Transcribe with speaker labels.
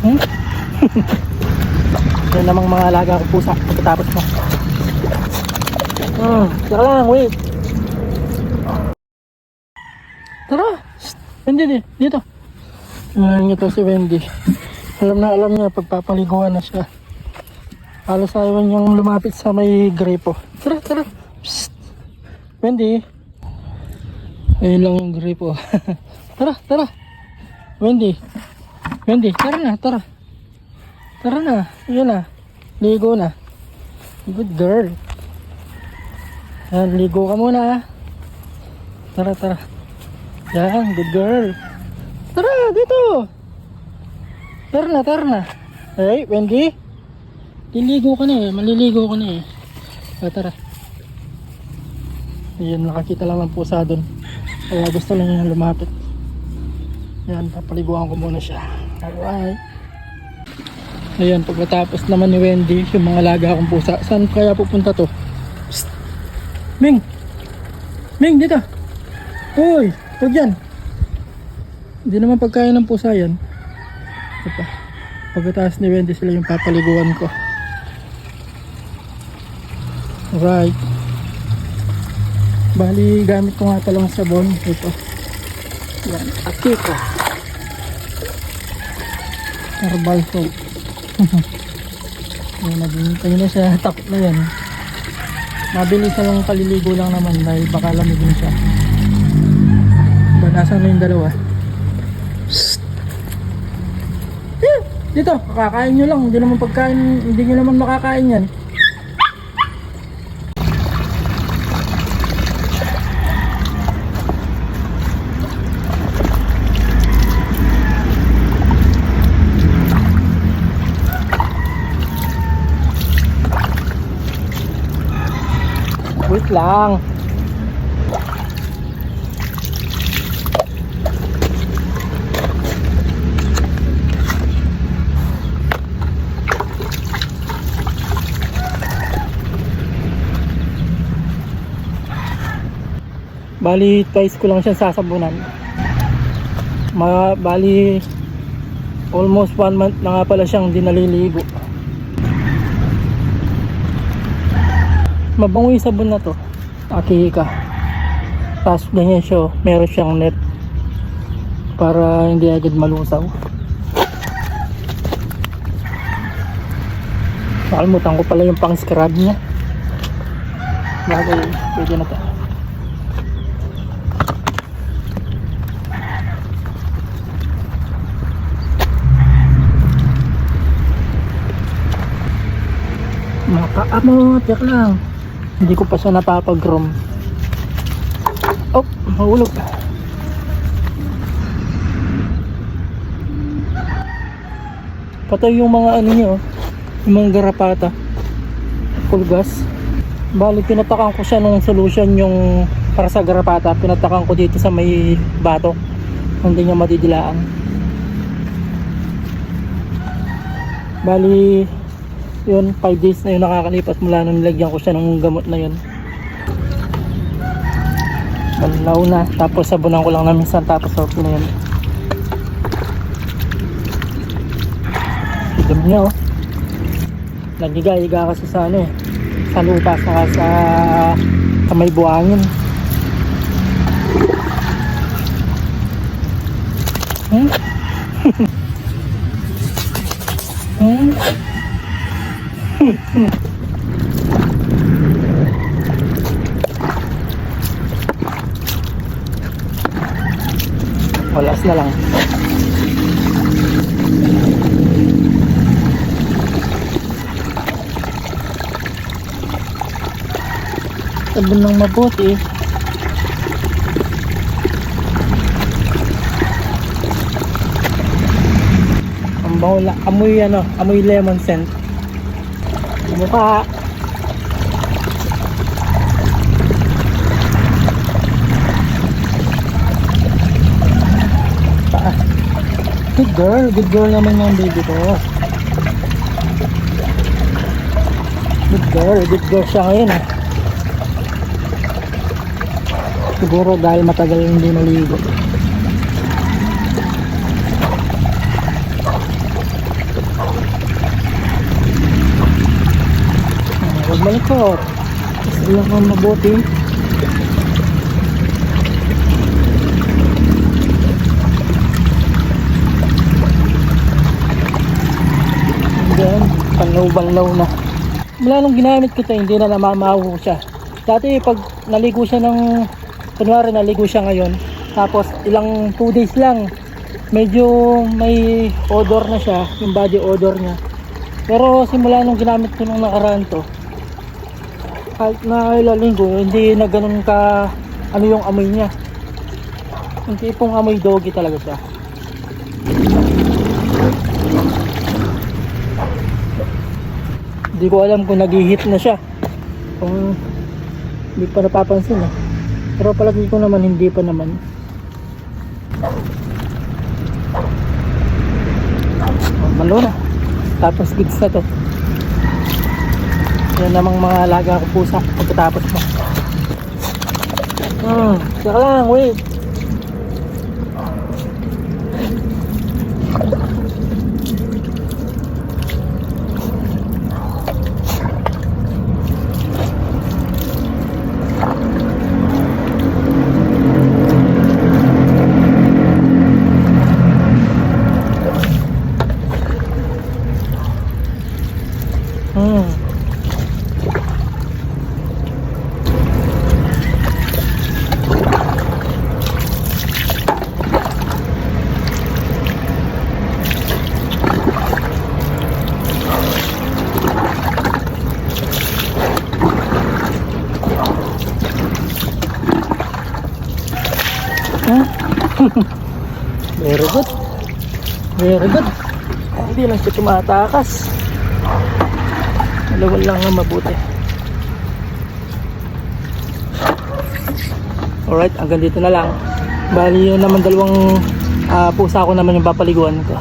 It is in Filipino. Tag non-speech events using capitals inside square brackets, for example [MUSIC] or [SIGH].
Speaker 1: Hmm? [LAUGHS] Yan namang mga alaga ko pusa pagkatapos mo. Hmm, tara lang, wait. Tara! Wendy, di, dito. Ayan ito si Wendy. Alam na alam niya, pagpapaliguan na siya. Halos ayaw niyang lumapit sa may gripo. Tara, tara. Psst. Wendy. Ayun lang yung gripo. [LAUGHS] tara, tara. Wendy. Wendy, tara na, tara. Tara na, yun na. Ligo na. Good girl. Yan, ligo ka muna. Tara, tara. Yan, good girl. Tara, dito. Tara na, tara na. Hey, Wendy. Liligo ka na eh, maliligo ka na eh. Ah, tara. Ayan, nakakita lang ng pusa doon. Kaya gusto lang niya lumapit. Yan, papaliguan ko muna siya. Alright. Ayan, pagkatapos naman ni Wendy, yung mga laga akong pusa, saan kaya pupunta to? Psst! Ming! Ming, dito! Uy! Huwag yan! Hindi naman pagkain ng pusa yan. Ito pa. Pagkatapos ni Wendy sila yung papaliguan ko. Alright. Bali, gamit ko nga talang sabon. Ito. Yan. Akiko. Herbal soap. [LAUGHS] Yan, naghihintay na siya. [LAUGHS] Takot na yan. Mabilis na lang kaliligo lang naman dahil baka lamigin siya. Ba, nasaan na yung dalawa? Psst! Dito, kakain nyo lang. Hindi naman pagkain, hindi nyo naman makakain yan. Lang. Bali, twice ko lang siya sasabunan. Ma bali, almost one month na nga pala siyang di Mabango yung sabon na to. Akika. Tapos ganyan siya, oh. meron siyang net para hindi agad malusaw. Nakalimutan ko pala yung pang scrub niya. Bagay, pwede na to. Makaamot, yak lang. Hindi ko pa siya napapag-roam. Oh, mahulog. Patay yung mga ano niya, oh. yung mga garapata. Pulgas. Bali, pinatakan ko siya ng solution yung para sa garapata. Pinatakan ko dito sa may batok. Hindi niya madidilaan. Bali, yun 5 days na yun nakakalipas mula nung nilagyan ko siya ng gamot na yun. Malaw na. Tapos sabunan ko lang na minsan tapos okay na yun. Idom niya oh. Nagiga-higa kasi sa ano eh. Sa lupa saka sa sa may buhangin. Hmm? [LAUGHS] hmm? Walas na lang. Sabon ng mabuti. Ang bango amoy ano, amoy lemon scent. Mukha. Paa. Good girl. Good girl naman yung baby ko. Good girl. Good girl siya ngayon ah. Siguro dahil matagal hindi naligo. Malikot. Gusto lang ang mabuti. Then, panlaw-banlaw na. Mula nung ginamit ko ito, hindi na namamaho siya. Dati pag naligo siya ng, kunwari naligo siya ngayon, tapos ilang 2 days lang, medyo may odor na siya, yung body odor niya. Pero simula nung ginamit ko nung nakaraan to, kahit na ilang linggo, hindi na ganun ka, ano yung amoy niya. Yung tipong amoy doggy talaga siya. Hindi ko alam kung nag-hit na siya. Kung hindi pa napapansin eh. Pero palagi ko naman hindi pa naman. Malo na. Tapos gigs na to. Yan namang mga alaga ko pusa pagkatapos mo. Hmm, saka lang, wait. Very good. Very good. Hindi lang siya tumatakas. Dalawal lang na mabuti. Alright, hanggang dito na lang. Bali yun naman dalawang ah, pusa ko naman yung papaliguan ko.